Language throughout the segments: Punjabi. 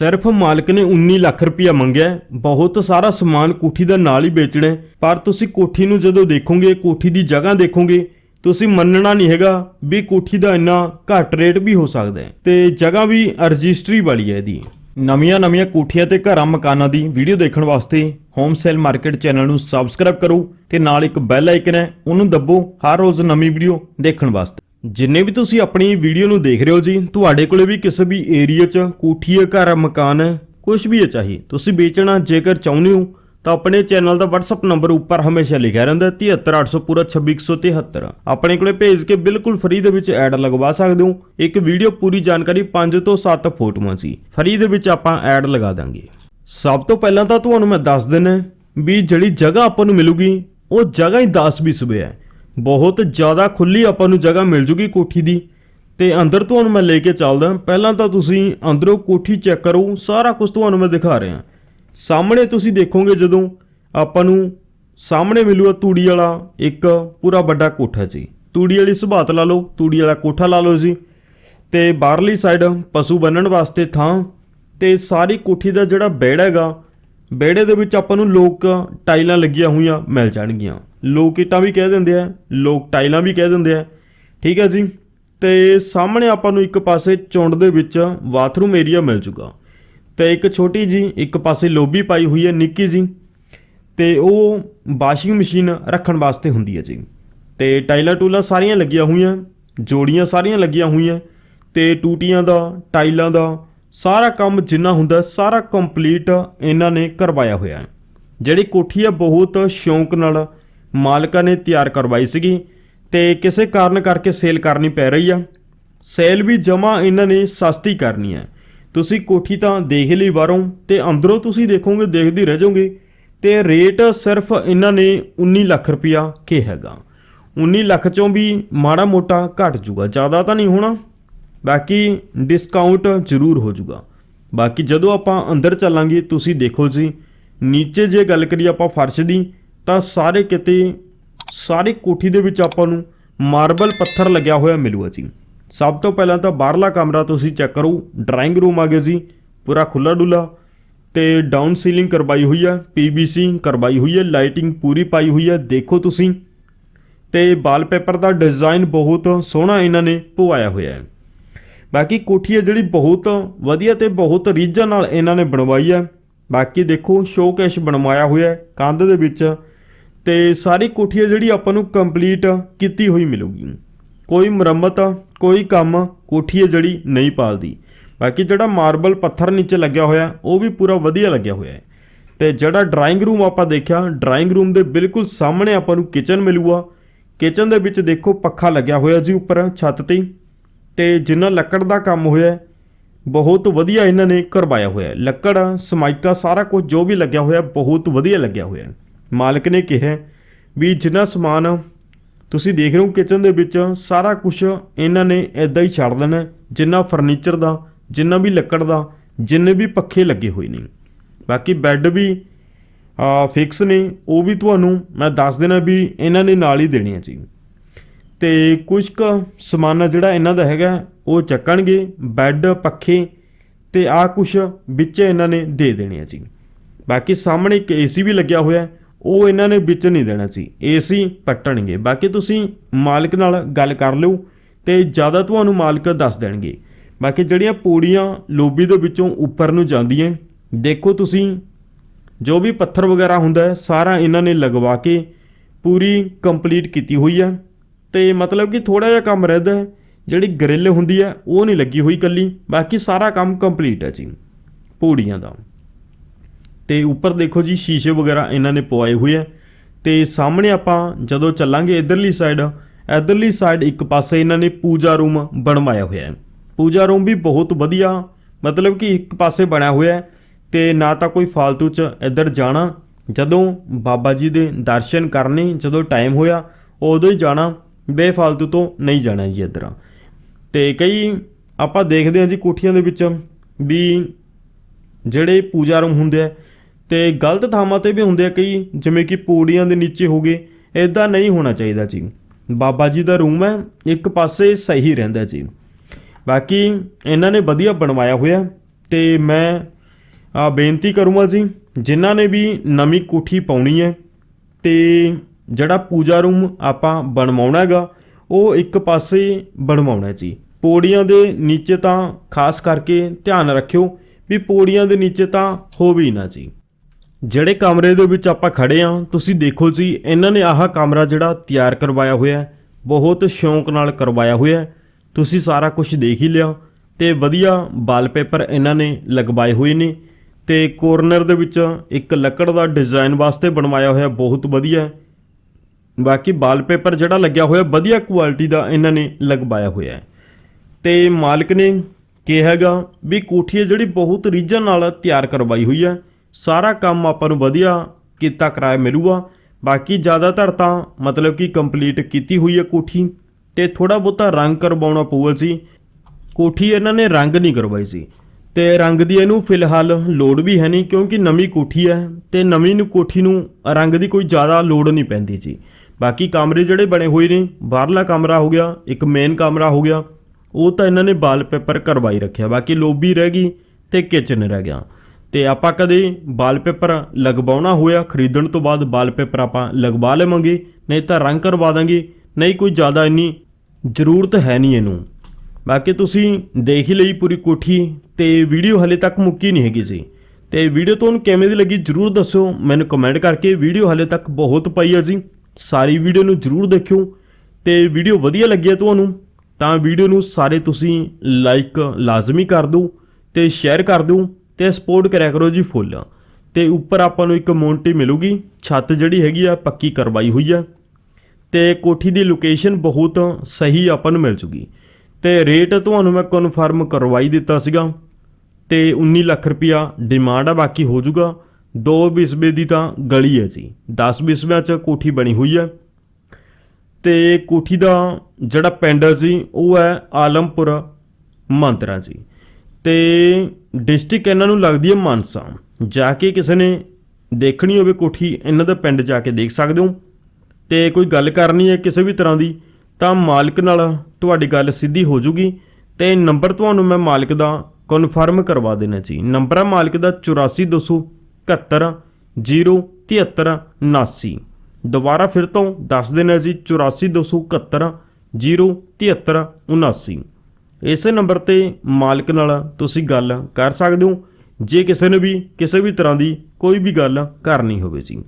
ਸਿਰਫ ਮਾਲਕ ਨੇ 19 ਲੱਖ ਰੁਪਇਆ ਮੰਗਿਆ ਬਹੁਤ ਸਾਰਾ ਸਮਾਨ ਕੋਠੀ ਦਾ ਨਾਲ ਹੀ ਵੇਚਣਾ ਪਰ ਤੁਸੀਂ ਕੋਠੀ ਨੂੰ ਜਦੋਂ ਦੇਖੋਗੇ, ਕੋਠੀ ਦੀ ਜਗ੍ਹਾ ਦੇਖੋਗੇ, ਤੁਸੀਂ ਮੰਨਣਾ ਨਹੀਂ ਹੈਗਾ ਵੀ ਕੋਠੀ ਦਾ ਇੰਨਾ ਘੱਟ ਰੇਟ ਵੀ ਹੋ ਸਕਦਾ ਹੈ। ਤੇ ਜਗ੍ਹਾ ਵੀ ਰਜਿਸਟਰੀ ਵਾਲੀ ਹੈ ਇਹਦੀ। ਨਵੀਆਂ ਨਵੀਆਂ ਕੋਠੀਆਂ ਤੇ ਘਰਾਂ ਮਕਾਨਾਂ ਦੀ ਵੀਡੀਓ ਦੇਖਣ ਵਾਸਤੇ ਹੋਮ ਸੇਲ ਮਾਰਕੀਟ ਚੈਨਲ ਨੂੰ ਸਬਸਕ੍ਰਾਈਬ ਕਰੋ ਤੇ ਨਾਲ ਇੱਕ ਬੈਲ ਆਈਕਨ ਹੈ, ਉਹਨੂੰ ਦੱਬੋ ਹਰ ਰੋਜ਼ ਨਵੀਂ ਵੀਡੀਓ ਦੇਖਣ ਵਾਸਤੇ। ਜਿੰਨੇ ਵੀ ਤੁਸੀਂ ਆਪਣੀ ਵੀਡੀਓ ਨੂੰ ਦੇਖ ਰਹੇ ਹੋ ਜੀ, ਤੁਹਾਡੇ ਕੋਲੇ ਵੀ ਕਿਸੇ ਵੀ ਏਰੀਆ 'ਚ ਕੋਠੀ ਹੈ, ਘਰ ਹੈ, ਮਕਾਨ ਹੈ ਕੁਝ ਵੀ ਹੈ ਚਾਹੀ। ਤੁਸੀਂ ਵੇਚਣਾ, ਜੇਕਰ ਚਾਹੁੰਦੇ ਹੋ, ਤਾਂ ਆਪਣੇ ਚੈਨਲ ਦਾ WhatsApp ਨੰਬਰ ਉੱਪਰ ਹਮੇਸ਼ਾ ਲਿਖਿਆ ਰਹਿੰਦਾ ਹੈ 73800 ਪੂਰਾ 26173 ਆਪਣੇ ਕੋਲੇ ਭੇਜ ਕੇ ਬਿਲਕੁਲ ਫ੍ਰੀ ਦੇ ਵਿੱਚ ਐਡ ਲਗਵਾ ਸਕਦੇ ਹੋ। ਇੱਕ ਵੀਡੀਓ ਪੂਰੀ ਜਾਣਕਾਰੀ 5 ਤੋਂ 7 ਫੋਟੋਆਂ ਸੀ। ਫ੍ਰੀ ਦੇ ਵਿੱਚ ਆਪਾਂ ਐਡ ਲਗਾ ਦਾਂਗੇ। ਸਭ ਤੋਂ ਪਹਿਲਾਂ ਤਾਂ ਤੁਹਾਨੂੰ ਮੈਂ ਦੱਸ ਦਿੰਨਾ ਵੀ ਜਿਹੜੀ ਜਗ੍ਹਾ ਆਪਾਂ ਨੂੰ ਮਿਲੂਗੀ, ਉਹ ਜਗ੍ਹਾ ਹੀ 10 ਬਿਸਵੇ ਹੈ। ਬਹੁਤ ਜ਼ਿਆਦਾ ਖੁੱਲੀ ਆਪਾਂ ਨੂੰ ਜਗ੍ਹਾ ਮਿਲ ਜੂਗੀ ਕੋਠੀ ਦੀ। ਤੇ ਅੰਦਰ ਤੁਹਾਨੂੰ ਮੈਂ ਲੈ ਕੇ ਚੱਲਦਾ। ਪਹਿਲਾਂ ਤਾਂ ਤੁਸੀਂ ਅੰਦਰੋਂ ਕੋਠੀ ਚੈੱਕ ਕਰੋ, ਸਾਰਾ ਕੁਝ ਤੁਹਾਨੂੰ ਮੈਂ ਦਿਖਾ ਰਿਹਾ। ਸਾਹਮਣੇ ਤੁਸੀਂ ਦੇਖੋਗੇ ਜਦੋਂ ਆਪਾਂ ਨੂੰ ਸਾਹਮਣੇ ਮਿਲੂਗਾ ਤੂੜੀ ਵਾਲਾ ਇੱਕ ਪੂਰਾ ਵੱਡਾ ਕੋਠਾ ਜੀ। ਤੂੜੀ ਵਾਲੀ ਸੁਭਾਤ ਲਾ ਲਓ, ਤੂੜੀ ਵਾਲਾ ਕੋਠਾ ਲਾ ਲਓ ਜੀ। ਤੇ ਬਾਹਰਲੀ ਸਾਈਡ ਪਸ਼ੂ ਬੰਨਣ ਵਾਸਤੇ ਥਾਂ। ਤੇ ਸਾਰੀ ਕੋਠੀ ਦਾ ਜਿਹੜਾ ਵਿਹੜਾ ਹੈਗਾ ਵਿਹੜੇ ਦੇ ਵਿੱਚ ਆਪਾਂ ਨੂੰ ਲੋਕ ਟਾਈਲਾਂ ਲੱਗੀਆਂ ਹੋਈਆਂ ਮਿਲ ਜਾਣਗੀਆਂ। ਲੋਕ ਇੱਟਾਂ ਵੀ ਕਹਿ ਦਿੰਦੇ ਆ, ਲੋਕ ਟਾਈਲਾਂ ਵੀ ਕਹਿ ਦਿੰਦੇ ਆ। ਠੀਕ ਹੈ ਜੀ? ਤੇ ਸਾਹਮਣੇ ਆਪਾਂ ਨੂੰ ਇੱਕ ਪਾਸੇ ਚੁੰਡ ਦੇ ਵਿੱਚ ਬਾਥਰੂਮ ਏਰੀਆ ਮਿਲ ਜੂਗਾ ਤੇ ਇੱਕ ਛੋਟੀ ਜੀ ਇੱਕ ਪਾਸੇ ਲੋਬੀ ਪਾਈ ਹੋਈ ਹੈ ਨਿੱਕੀ ਜੀ ਤੇ ਉਹ ਵਾਸ਼ਿੰਗ ਮਸ਼ੀਨ ਰੱਖਣ ਵਾਸਤੇ ਹੁੰਦੀ ਹੈ ਜੀ। ਤੇ ਟਾਈਲਾਂ ਟੂਲਾਂ ਸਾਰੀਆਂ ਲੱਗੀਆਂ ਹੋਈਆਂ, ਜੋੜੀਆਂ ਸਾਰੀਆਂ ਲੱਗੀਆਂ ਹੋਈਆਂ। ਤੇ ਟੂਟੀਆਂ ਦਾ, ਟਾਈਲਾਂ ਦਾ ਸਾਰਾ ਕੰਮ ਜਿੰਨਾ ਹੁੰਦਾ, ਸਾਰਾ ਕੰਪਲੀਟ ਇਹਨਾਂ ਨੇ ਕਰਵਾਇਆ ਹੋਇਆ। ਜਿਹੜੀ ਕੋਠੀ ਆ ਬਹੁਤ ਸ਼ੌਂਕ ਨਾਲ ਮਾਲਕਾਂ ਨੇ ਤਿਆਰ ਕਰਵਾਈ ਸੀਗੀ ਤੇ ਕਿਸੇ ਕਾਰਨ ਕਰਕੇ ਸੇਲ ਕਰਨੀ ਪੈ ਰਹੀ ਆ। ਸੇਲ ਵੀ ਜਮਾ ਇਹਨਾਂ ਨੇ ਸਸਤੀ ਕਰਨੀ ਹੈ ਤੁਸੀਂ ਕੋਠੀ ਤਾਂ ਦੇਖ ਲਈ ਬਾਹਰੋਂ ਤੇ ਅੰਦਰੋਂ ਤੁਸੀਂ ਦੇਖੋਗੇ, ਦੇਖਦੇ ਰਹਿ ਜਾਓਗੇ। ਤੇ ਰੇਟ ਸਿਰਫ ਇਹਨਾਂ ਨੇ 19 ਲੱਖ ਰੁਪਇਆ ਕਿ ਹੈਗਾ। 19 ਲੱਖ ਚੋਂ ਵੀ ਮਾੜਾ ਮੋਟਾ ਘਟ ਜੂਗਾ ਜ਼ਿਆਦਾ ਤਾਂ ਨਹੀਂ ਹੋਣਾ। ਬਾਕੀ ਡਿਸਕਾਊਂਟ ਜ਼ਰੂਰ ਹੋ ਜੂਗਾ ਬਾਕੀ ਜਦੋਂ ਆਪਾਂ ਅੰਦਰ ਚੱਲਾਂਗੇ, ਤੁਸੀਂ ਦੇਖੋ ਜੀ, ਨੀਚੇ ਜੇ ਗੱਲ ਕਰੀਏ ਆਪਾਂ ਫਰਸ਼ ਦੀ ਤਾਂ ਸਾਰੇ ਕਿਤੇ, ਸਾਰੀ ਕੋਠੀ ਦੇ ਵਿੱਚ ਆਪਾਂ ਨੂੰ ਮਾਰਬਲ ਪੱਥਰ ਲੱਗਿਆ ਹੋਇਆ ਮਿਲੂਗਾ ਜੀ। ਸਭ ਤੋਂ ਪਹਿਲਾਂ ਤਾਂ ਬਾਹਰਲਾ ਕਮਰਾ ਤੁਸੀਂ ਚੈੱਕ ਕਰੋ ਡਰਾਇੰਗ ਰੂਮ ਆ ਗਿਆ ਜੀ, ਪੂਰਾ ਖੁੱਲਾ ਡੁੱਲਾ ਤੇ ਡਾਊਨ ਸੀਲਿੰਗ ਕਰਵਾਈ ਹੋਈ ਹੈ ਪੀਵੀਸੀ ਕਰਵਾਈ ਹੋਈ ਹੈ ਲਾਈਟਿੰਗ ਪੂਰੀ ਪਾਈ ਹੋਈ ਹੈ ਦੇਖੋ ਤੁਸੀਂ। ਤੇ ਵਾਲਪੇਪਰ ਦਾ ਡਿਜ਼ਾਈਨ ਬਹੁਤ ਸੋਹਣਾ ਇਹਨਾਂ ਨੇ ਪਵਾਇਆ ਹੋਇਆ ਹੈ। ਬਾਕੀ ਕੋਠੀ ਹੈ ਜਿਹੜੀ ਬਹੁਤ ਵਧੀਆ ਤੇ ਬਹੁਤ ਰੀਝਾਂ ਨਾਲ ਇਹਨਾਂ ਨੇ ਬਣਵਾਈ ਹੈ। ਬਾਕੀ ਦੇਖੋ ਸ਼ੋਕੇਸ਼ ਬਣਵਾਇਆ ਹੋਇਆ ਕੰਧ ਦੇ ਵਿੱਚ ਤੇ ਸਾਰੀ ਕੋਠੀ ਹੈ ਜਿਹੜੀ ਆਪਾਂ ਨੂੰ ਕੰਪਲੀਟ ਕੀਤੀ ਹੋਈ ਮਿਲੂਗੀ। ਕੋਈ ਮੁਰੰਮਤ, ਕੋਈ ਕੰਮ ਕੋਠੀ ਹੈ ਜਿਹੜੀ ਨਹੀਂ ਪਾਲਦੀ। ਬਾਕੀ ਜਿਹੜਾ ਮਾਰਬਲ ਪੱਥਰ ਨੀਚੇ ਲੱਗਿਆ ਹੋਇਆ, ਉਹ ਵੀ ਪੂਰਾ ਵਧੀਆ ਲੱਗਿਆ ਹੋਇਆ ਹੈ। ਤੇ ਜਿਹੜਾ ਡਰਾਇੰਗ ਰੂਮ ਆਪਾਂ ਦੇਖਿਆ ਡਰਾਇੰਗ ਰੂਮ ਦੇ ਬਿਲਕੁਲ ਸਾਹਮਣੇ ਆਪਾਂ ਨੂੰ ਕਿਚਨ ਮਿਲੂਗਾ। ਕਿਚਨ ਦੇ ਵਿੱਚ ਦੇਖੋ ਪੱਖਾ ਲੱਗਿਆ ਹੋਇਆ ਜੀ ਉੱਪਰ, ਛੱਤ ਤੇ। ਤੇ ਜਿੰਨਾ ਲੱਕੜ ਦਾ ਕੰਮ ਹੋਇਆ ਬਹੁਤ ਵਧੀਆ ਇਹਨਾਂ ਨੇ ਕਰਵਾਇਆ ਹੋਇਆ ਲੱਕੜ ਸਮਾਈਕਾ ਸਾਰਾ ਕੁਝ ਜੋ ਵੀ ਲੱਗਿਆ ਹੋਇਆ, ਬਹੁਤ ਵਧੀਆ ਲੱਗਿਆ ਹੋਇਆ ਮਾਲਕ ਨੇ ਕਿਹਾ ਵੀ ਜਿੰਨਾ ਸਮਾਨ ਤੁਸੀਂ ਦੇਖ ਰਹੇ ਹੋ ਕਿਚਨ ਦੇ ਵਿੱਚ ਸਾਰਾ ਕੁਝ ਇਹਨਾਂ ਨੇ ਇਦਾਂ ਹੀ ਛੱਡ ਦੇਣਾ ਜਿੰਨਾ ਫਰਨੀਚਰ ਦਾ ਜਿੰਨਾ ਵੀ ਲੱਕੜ ਦਾ ਜਿੰਨੇ ਵੀ ਪੱਖੇ ਲੱਗੇ ਹੋਏ ਨੇ। ਬਾਕੀ ਬੈੱਡ ਵੀ ਫਿਕਸ ਨੇ ਉਹ ਵੀ ਤੁਹਾਨੂੰ ਮੈਂ ਦੱਸ ਦੇਣਾ ਵੀ ਇਹਨਾਂ ਨੇ ਨਾਲ ਹੀ ਦੇਣੇ ਆ ਜੀ। ਤੇ ਕੁਝ ਕੁ ਸਮਾਨ ਜਿਹੜਾ ਇਹਨਾਂ ਦਾ ਹੈਗਾ ਉਹ ਚੱਕਣਗੇ ਬੈੱਡ ਪੱਖੇ ਤੇ ਆ ਕੁਝ ਵਿੱਚ ਇਹਨਾਂ ਨੇ ਦੇ ਦੇਣੇ ਆ ਜੀ। ਬਾਕੀ ਸਾਹਮਣੇ ਇੱਕ ਏਸੀ ਵੀ ਲੱਗਿਆ ਹੋਇਆ ਹੈ, ਉਹ ਇਹਨਾਂ ਨੇ ਵਿੱਚ ਨਹੀਂ ਦੇਣਾ ਸੀ। ਏਸੀ ਪੱਟਣਗੇ। ਬਾਕੀ ਤੁਸੀਂ ਮਾਲਕ ਨਾਲ ਗੱਲ ਕਰ ਲਿਓ ਤੇ ਜ਼ਿਆਦਾ ਤੁਹਾਨੂੰ ਮਾਲਕ ਦੱਸ ਦੇਣਗੇ। ਬਾਕੀ ਜਿਹੜੀਆਂ ਪੌੜੀਆਂ ਲੋਬੀ ਦੇ ਵਿੱਚੋਂ ਉੱਪਰ ਨੂੰ ਜਾਂਦੀਆਂ ਦੇਖੋ ਤੁਸੀਂ, ਜੋ ਵੀ ਪੱਥਰ ਵਗੈਰਾ ਹੁੰਦਾ ਹੈ, ਸਾਰਾ ਇਹਨਾਂ ਨੇ ਲਗਵਾ ਕੇ ਪੂਰੀ ਕੰਪਲੀਟ ਕੀਤੀ ਹੋਈ ਹੈ ਤੇ ਮਤਲਬ ਕਿ ਥੋੜਾ ਜਿਹਾ ਕੰਮ ਰਹਿੰਦਾ ਹੈ, ਜਿਹੜੀ ਗ੍ਰਿਲ ਹੁੰਦੀ ਹੈ ਉਹ ਨਹੀਂ ਲੱਗੀ ਹੋਈ ਕੱਲੀ ਬਾਕੀ ਸਾਰਾ ਕੰਮ ਕੰਪਲੀਟ ਹੈ ਜੀ, ਪੌੜੀਆਂ ਦਾ। ਤੇ ਉੱਪਰ ਦੇਖੋ ਜੀ, ਸ਼ੀਸ਼ੇ ਵਗੈਰਾ ਇਹਨਾਂ ਨੇ ਪਵਾਏ ਹੋਏ ਆ। ਤੇ ਸਾਹਮਣੇ ਆਪਾਂ ਜਦੋਂ ਚੱਲਾਂਗੇ ਇਧਰਲੀ ਸਾਈਡ ਇਧਰਲੀ ਸਾਈਡ ਇੱਕ ਪਾਸੇ ਇਹਨਾਂ ਨੇ ਪੂਜਾ ਰੂਮ ਬਣਵਾਇਆ ਹੋਇਆ ਹੈ। ਪੂਜਾ ਰੂਮ ਵੀ ਬਹੁਤ ਵਧੀਆ, ਮਤਲਬ ਕਿ ਇੱਕ ਪਾਸੇ ਬਣਿਆ ਹੋਇਆ ਹੈ ਤੇ ਨਾ ਤਾਂ ਕੋਈ ਫालतू ਚ ਇੱਧਰ ਜਾਣਾ। ਜਦੋਂ ਬਾਬਾ ਜੀ ਦੇ ਦਰਸ਼ਨ ਕਰਨੇ, ਜਦੋਂ ਟਾਈਮ ਹੋਇਆ, ਉਦੋਂ ਹੀ ਜਾਣਾ, ਬੇਫਾਲਤੂ ਤੋਂ ਨਹੀਂ ਜਾਣਾ ਜੀ ਇੱਧਰ। ਤੇ ਕਈ ਆਪਾਂ ਦੇਖਦੇ ਹਾਂ ਜੀ ਕੋਠੀਆਂ ਦੇ ਵਿੱਚ ਵੀ ਜਿਹੜੇ ਪੂਜਾ ਰੂਮ ਹੁੰਦੇ ਆ ਤੇ ਗਲਤ ਥਾਵਾਂ ਤੇ ਵੀ ਹੁੰਦੇ ਆ ਕਈ, ਜਿਵੇਂ ਕਿ ਪੌੜੀਆਂ ਦੇ ਨੀਚੇ ਹੋ ਗਏ ਇਦਾਂ ਨਹੀਂ ਹੋਣਾ ਚਾਹੀਦਾ ਜੀ। ਬਾਬਾ ਜੀ ਦਾ ਰੂਮ ਹੈ, ਇੱਕ ਪਾਸੇ ਸਹੀ ਰਹਿੰਦਾ ਜੀ। ਬਾਕੀ ਇਹਨਾਂ ਨੇ ਵਧੀਆ ਬਣਵਾਇਆ ਹੋਇਆ, ਤੇ ਮੈਂ ਆ ਬੇਨਤੀ ਕਰੂੰਗਾ ਜੀ, ਜਿਨ੍ਹਾਂ ਨੇ ਵੀ ਨਵੀਂ ਕੋਠੀ ਪਾਉਣੀ ਹੈ, ਤੇ ਜਿਹੜਾ ਪੂਜਾ ਰੂਮ ਆਪਾਂ ਬਣਵਾਉਣਾ ਹੈਗਾ, ਉਹ ਇੱਕ ਪਾਸੇ ਬਣਵਾਉਣਾ ਜੀ। ਪੌੜੀਆਂ ਦੇ ਨੀਚੇ ਤਾਂ ਖਾਸ ਕਰਕੇ ਧਿਆਨ ਰੱਖਿਓ, ਵੀ ਪੌੜੀਆਂ ਦੇ ਨੀਚੇ ਤਾਂ ਹੋ ਵੀ ਨਾ ਜੀ। ਜਿਹੜੇ ਕਮਰੇ ਦੇ ਵਿੱਚ ਆਪਾਂ ਖੜੇ ਆ, ਤੁਸੀਂ ਦੇਖੋ ਜੀ, ਇਹਨਾਂ ਨੇ ਆਹ ਕਮਰਾ ਜਿਹੜਾ ਤਿਆਰ ਕਰਵਾਇਆ ਹੋਇਆ ਬਹੁਤ ਸ਼ੌਂਕ ਨਾਲ ਕਰਵਾਇਆ ਹੋਇਆ ਤੁਸੀਂ ਸਾਰਾ ਕੁਝ ਦੇਖ ਹੀ ਲਿਆ। ਤੇ ਵਧੀਆ ਵਾਲਪੇਪਰ ਇਹਨਾਂ ਨੇ ਲਗਵਾਏ ਹੋਏ ਨੇ। ਤੇ ਕੋਰਨਰ ਦੇ ਵਿੱਚ ਇੱਕ ਲੱਕੜ ਦਾ ਡਿਜ਼ਾਈਨ ਵਾਸਤੇ ਬਣਵਾਇਆ ਹੋਇਆ, ਬਹੁਤ ਵਧੀਆ ਬਾਕੀ ਵਾਲਪੇਪਰ ਜਿਹੜਾ ਲੱਗਿਆ ਹੋਇਆ, ਵਧੀਆ ਕੁਆਲਿਟੀ ਦਾ ਇਹਨਾਂ ਨੇ ਲਗਵਾਇਆ ਹੋਇਆ ਹੈ। ਤੇ ਮਾਲਕ ਨੇ ਕਿਹਾ ਹੈਗਾ ਵੀ ਕੋਠੀ ਹੈ ਜਿਹੜੀ ਬਹੁਤ ਰੀਝਾਂ ਨਾਲ ਤਿਆਰ ਕਰਵਾਈ ਹੋਈ ਹੈ। ਸਾਰਾ ਕੰਮ ਆਪਾਂ ਨੂੰ ਵਧੀਆ ਕੀਤਾ ਕਿਰਾਇਆ ਮਿਲੂਗਾ। ਬਾਕੀ ਜ਼ਿਆਦਾਤਰ ਤਾਂ ਮਤਲਬ ਕਿ ਕੰਪਲੀਟ ਕੀਤੀ ਹੋਈ ਹੈ ਕੋਠੀ ਤੇ ਥੋੜਾ ਬਹੁਤਾ ਰੰਗ ਕਰਵਾਉਣਾ ਪਊਗਾ ਜੀ। ਕੋਠੀ ਇਹਨਾਂ ਨੇ ਰੰਗ ਨਹੀਂ ਕਰਵਾਈ ਸੀ ਤੇ ਰੰਗ ਦੀ ਇਹਨੂੰ ਫਿਲਹਾਲ ਲੋੜ ਵੀ ਹੈ ਨਹੀਂ ਕਿਉਂਕਿ ਨਵੀਂ ਕੋਠੀ ਹੈ ਤੇ ਨਵੀਂ ਨੂੰ ਕੋਠੀ ਨੂੰ ਰੰਗ ਦੀ ਕੋਈ ਜ਼ਿਆਦਾ ਲੋੜ ਨਹੀਂ ਪੈਂਦੀ ਜੀ। ਬਾਕੀ ਕਮਰੇ ਜਿਹੜੇ ਬਣੇ ਹੋਏ ਨੇ, ਬਾਹਰਲਾ ਕਮਰਾ ਹੋ ਗਿਆ, ਇੱਕ ਮੇਨ ਕਮਰਾ ਹੋ ਗਿਆ, ਉਹ ਤਾਂ ਇਹਨਾਂ ਨੇ ਵਾਲਪੇਪਰ ਕਰਵਾਈ ਰੱਖਿਆ। ਬਾਕੀ ਲੋਬੀ ਰਹਿ ਗਈ ਤੇ ਕਿਚਨ ਰਹਿ ਗਿਆ। ਤੇ ਆਪਾਂ ਕਦੇ ਵਾਲਪੇਪਰ ਲਗਵਾਉਣਾ ਹੋਇਆ, ਖਰੀਦਣ ਤੋਂ ਬਾਅਦ ਵਾਲਪੇਪਰ ਆਪਾਂ ਲਗਵਾ ਲਵਾਂਗੇ, ਨਹੀਂ ਤਾਂ ਰੰਗ ਕਰਵਾ ਦਾਂਗੇ। ਨਹੀਂ, ਕੋਈ ਜ਼ਿਆਦਾ ਇੰਨੀ ਜ਼ਰੂਰਤ ਹੈ ਨਹੀਂ ਇਹਨੂੰ। ਬਾਕੀ ਤੁਸੀਂ ਦੇਖ ਹੀ ਲਈ ਪੂਰੀ ਕੋਠੀ ਤੇ ਵੀਡੀਓ ਹਲੇ ਤੱਕ ਮੁੱਕੀ ਨਹੀਂ ਹੈਗੀ ਸੀ ਤੇ ਵੀਡੀਓ ਤੁਹਾਨੂੰ ਕਿਵੇਂ ਦੀ ਲੱਗੀ ਜਰੂਰ ਦੱਸਿਓ, ਮੈਨੂੰ ਕਮੈਂਟ ਕਰਕੇ ਵੀਡੀਓ ਹਲੇ ਤੱਕ ਬਹੁਤ ਪਈ ਹੈ ਜੀ। ਸਾਰੀ ਵੀਡੀਓ ਨੂੰ ਜਰੂਰ ਦੇਖਿਓ ਤੇ ਵੀਡੀਓ ਵਧੀਆ ਲੱਗੀ ਹੈ ਤੁਹਾਨੂੰ, ਤਾਂ ਵੀਡੀਓ ਨੂੰ ਸਾਰੇ ਤੁਸੀਂ ਲਾਈਕ ਲਾਜ਼ਮੀ ਕਰ ਦਿਓ ਤੇ ਸ਼ੇਅਰ ਕਰ ਦਿਓ। ਤੇ ਸਪੋਰਟ ਕਰਿਆ ਕਰੋ ਜੀ ਫੁੱਲ। ਤੇ ਉੱਪਰ ਆਪਾਂ ਨੂੰ ਇੱਕ ਮੌਂਟੀ ਮਿਲੂਗੀ। ਛੱਤ ਜਿਹੜੀ ਹੈਗੀ ਆ, ਪੱਕੀ ਕਰਵਾਈ ਹੋਈ ਆ। ਤੇ ਕੋਠੀ ਦੀ ਲੋਕੇਸ਼ਨ ਬਹੁਤ ਸਹੀ ਆਪਾਂ ਨੂੰ ਮਿਲ ਜੂਗੀ। ਤੇ ਰੇਟ ਤੁਹਾਨੂੰ ਮੈਂ ਕਨਫਰਮ ਕਰਵਾਈ ਦਿੱਤਾ ਸੀਗਾ। ਤੇ 19 ਲੱਖ ਰੁਪਿਆ ਡਿਮਾਂਡ ਆ, ਬਾਕੀ ਹੋ ਜਾਊਗਾ 2 ਬਿਸਬੇ ਦੀ ਤਾਂ ਗਲੀ ਹੈ ਜੀ। 10 ਬਿਸਬਿਆਂ ਚ ਕੋਠੀ ਬਣੀ ਹੋਈ ਹੈ ਤੇ ਕੋਠੀ ਦਾ ਜਿਹੜਾ ਪਿੰਡ ਹੈ ਜੀ, ਉਹ ਹੈ ਆਲਮਪੁਰ ਮੰਤਰਾ ਜੀ। ਤੇ ਡਿਸਟ੍ਰਿਕਟ ਇਹਨਾਂ ਨੂੰ ਲੱਗਦੀ ਹੈ ਮਾਨਸਾ। ਜਾ ਕੇ ਕਿਸੇ ਨੇ ਦੇਖਣੀ ਹੋਵੇ ਕੋਠੀ, ਇਹਨਾਂ ਦਾ ਪਿੰਡ ਜਾ ਕੇ ਦੇਖ ਸਕਦੇ ਹੋ। ਤੇ ਕੋਈ ਗੱਲ ਕਰਨੀ ਹੈ ਕਿਸੇ ਵੀ ਤਰ੍ਹਾਂ ਦੀ, ਤਾਂ ਮਾਲਕ ਨਾਲ ਤੁਹਾਡੀ ਗੱਲ ਸਿੱਧੀ ਹੋ ਜੂਗੀ। ਤੇ ਨੰਬਰ ਤੁਹਾਨੂੰ ਮੈਂ ਮਾਲਕ ਦਾ ਕਨਫਰਮ ਕਰਵਾ ਦੇਣਾ ਜੀ। ਨੰਬਰ ਹੈ ਮਾਲਕ ਦਾ 8427 07379 ਦੁਬਾਰਾ ਫਿਰ ਤੋਂ ਦੱਸ ਦੇਣਾ ਜੀ 8427 07379 ਇਸੇ ਨੰਬਰ ਤੇ ਮਾਲਕ ਨਾਲ ਤੁਸੀਂ ਗੱਲ ਕਰ ਸਕਦੇ ਹੋ। ਜੇ ਕਿਸੇ ਨੇ ਵੀ, ਕਿਸੇ ਵੀ ਤਰ੍ਹਾਂ ਦੀ ਕੋਈ ਵੀ ਗੱਲ ਕਰਨੀ ਹੋਵੇ ਜੀ।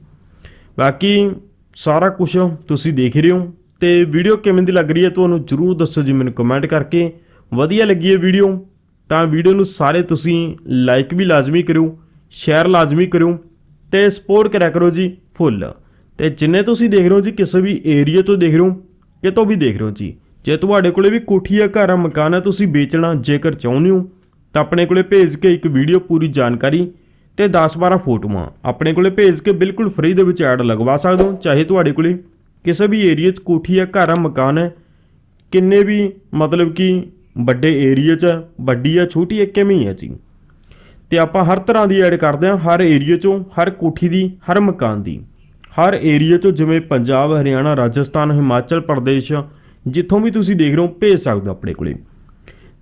ਬਾਕੀ ਸਾਰਾ ਕੁਝ ਤੁਸੀਂ ਦੇਖ ਰਹੇ ਹੋ ਤੇ ਵੀਡੀਓ ਕਿਵੇਂ ਦੀ ਲੱਗ ਰਹੀ ਹੈ ਤੁਹਾਨੂੰ ਜਰੂਰ ਦੱਸੋ ਜੀ ਮੈਨੂੰ ਕਮੈਂਟ ਕਰਕੇ। ਵਧੀਆ ਲੱਗੀ ਹੈ ਵੀਡੀਓ, ਤਾਂ ਵੀਡੀਓ ਨੂੰ ਸਾਰੇ ਤੁਸੀਂ ਲਾਈਕ ਵੀ ਲਾਜ਼ਮੀ ਕਰਿਓ ਸ਼ੇਅਰ ਲਾਜ਼ਮੀ ਕਰਿਓ ਤੇ ਸਪੋਰਟ ਕਰਿਆ ਕਰੋ ਜੀ ਫੁੱਲ ਤੇ ਜਿੰਨੇ ਤੁਸੀਂ ਦੇਖ ਰਹੇ ਹੋ ਜੀ, ਕਿਸੇ ਵੀ ਏਰੀਆ ਤੋਂ ਦੇਖ ਰਹੇ ਹੋ ਕਿਤੋਂ ਵੀ ਦੇਖ ਰਹੇ ਹੋ ਜੀ। ਜੇ ਤੁਹਾਡੇ ਕੋਲੇ ਵੀ ਕੋਠੀ ਆ ਘਰ ਆ, ਮਕਾਨ ਆ, ਤੁਸੀਂ ਵੇਚਣਾ, ਜੇਕਰ ਚਾਹੁੰਦੇ ਹੋ, ਤਾਂ ਆਪਣੇ ਕੋਲੇ ਭੇਜ ਕੇ ਇੱਕ ਵੀਡੀਓ ਪੂਰੀ ਜਾਣਕਾਰੀ ਤੇ 10-12 ਫੋਟੋਆਂ ਆਪਣੇ ਕੋਲੇ ਭੇਜ ਕੇ ਬਿਲਕੁਲ ਫ੍ਰੀ ਦੇ ਵਿੱਚ ਐਡ ਲਗਵਾ ਸਕਦੇ ਹੋ, ਚਾਹੇ ਤੁਹਾਡੇ ਕੋਲੇ ਕਿਸੇ ਵੀ ਏਰੀਆ 'ਚ ਕੋਠੀ ਆ ਘਰ ਆ, ਮਕਾਨ ਹੈ ਕਿੰਨੇ ਵੀ ਮਤਲਬ ਕਿ ਵੱਡੇ ਏਰੀਆ 'ਚ ਵੱਡੀ ਆ, ਛੋਟੀ ਆ, ਕਿਵੇਂ ਹੀ ਆ ਜੀ। ਤੇ ਆਪਾਂ ਹਰ ਤਰ੍ਹਾਂ ਦੀ ਐਡ ਕਰਦੇ ਹਾਂ, ਹਰ ਏਰੀਆ 'ਚੋਂ, ਹਰ ਕੋਠੀ ਦੀ, ਹਰ ਮਕਾਨ ਦੀ। ਹਰ ਏਰੀਆ 'ਚੋਂ ਜਿਵੇਂ ਪੰਜਾਬ, ਹਰਿਆਣਾ, ਰਾਜਸਥਾਨ, ਹਿਮਾਚਲ ਪ੍ਰਦੇਸ਼ ਜਿੱਥੋਂ ਵੀ ਤੁਸੀਂ ਦੇਖ ਰਹੇ ਹੋ, ਭੇਜ ਸਕਦੇ ਹੋ ਆਪਣੇ ਕੋਲੇ।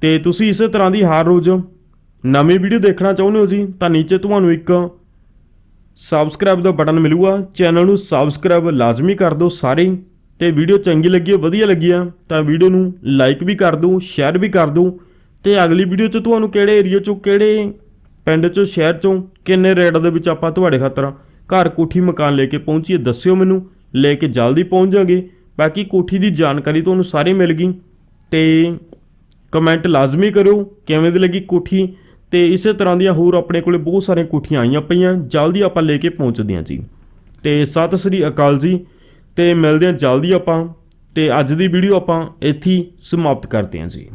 ਤੇ ਤੁਸੀਂ ਇਸੇ ਤਰ੍ਹਾਂ ਦੀ ਹਰ ਰੋਜ਼ ਨਵੀਂ ਵੀਡੀਓ ਦੇਖਣਾ ਚਾਹੁੰਦੇ ਹੋ ਜੀ, ਤਾਂ ਨੀਚੇ ਤੁਹਾਨੂੰ ਇੱਕ ਸਬਸਕ੍ਰਾਈਬ ਦਾ ਬਟਨ ਮਿਲੂਗਾ। ਚੈਨਲ ਨੂੰ ਸਬਸਕ੍ਰਾਈਬ ਲਾਜ਼ਮੀ ਕਰ ਦਿਓ ਸਾਰੇ। ਹੀ। ਤੇ ਵੀਡੀਓ ਚੰਗੀ ਲੱਗੀ ਹੈ, ਵਧੀਆ ਲੱਗੀ ਆ ਤਾਂ ਵੀਡੀਓ ਨੂੰ ਲਾਈਕ ਵੀ ਕਰ ਦਿਓ ਸ਼ੇਅਰ ਵੀ ਕਰ ਦਿਓ। ਤੇ ਅਗਲੀ ਵੀਡੀਓ 'ਚ ਤੁਹਾਨੂੰ ਕਿਹੜੇ ਏਰੀਆ 'ਚੋਂ, ਕਿਹੜੇ ਪਿੰਡ 'ਚੋਂ, ਸ਼ਹਿਰ 'ਚੋਂ, ਕਿੰਨੇ ਰੇਟ ਦੇ ਵਿੱਚ ਆਪਾਂ ਤੁਹਾਡੇ ਖਾਤਰ ਘਰ ਕੋਠੀ ਮਕਾਨ ਲੈ ਕੇ ਪਹੁੰਚੀਏ, ਦੱਸਿਓ ਮੈਨੂੰ। ਲੈ ਕੇ ਜਲਦੀ ਪਹੁੰਚ ਜਾਾਂਗੇ। ਬਾਕੀ ਕੋਠੀ ਦੀ ਜਾਣਕਾਰੀ ਤੁਹਾਨੂੰ ਸਾਰੀ ਮਿਲ ਗਈ ਤੇ ਕਮੈਂਟ ਲਾਜ਼ਮੀ ਕਰਿਓ ਕਿਵੇਂ ਦੀ ਲੱਗੀ ਕੋਠੀ ਤੇ ਇਸੇ ਤਰ੍ਹਾਂ ਦੀਆਂ ਹੋਰ ਆਪਣੇ ਕੋਲੇ ਬਹੁਤ ਸਾਰੀਆਂ ਕੋਠੀਆਂ ਆਈਆਂ ਪਈਆਂ, ਜਲਦੀ ਆਪਾਂ ਲੈ ਕੇ ਪਹੁੰਚਦੇ ਹਾਂ ਜੀ। ਤੇ ਸਤਿ ਸ੍ਰੀ ਅਕਾਲ ਜੀ ਤੇ ਮਿਲਦੇ ਹਾਂ ਜਲਦੀ ਆਪਾਂ ਤੇ ਅੱਜ ਦੀ ਵੀਡੀਓ ਆਪਾਂ ਇੱਥੇ ਸਮਾਪਤ ਕਰਦੇ ਹਾਂ ਜੀ।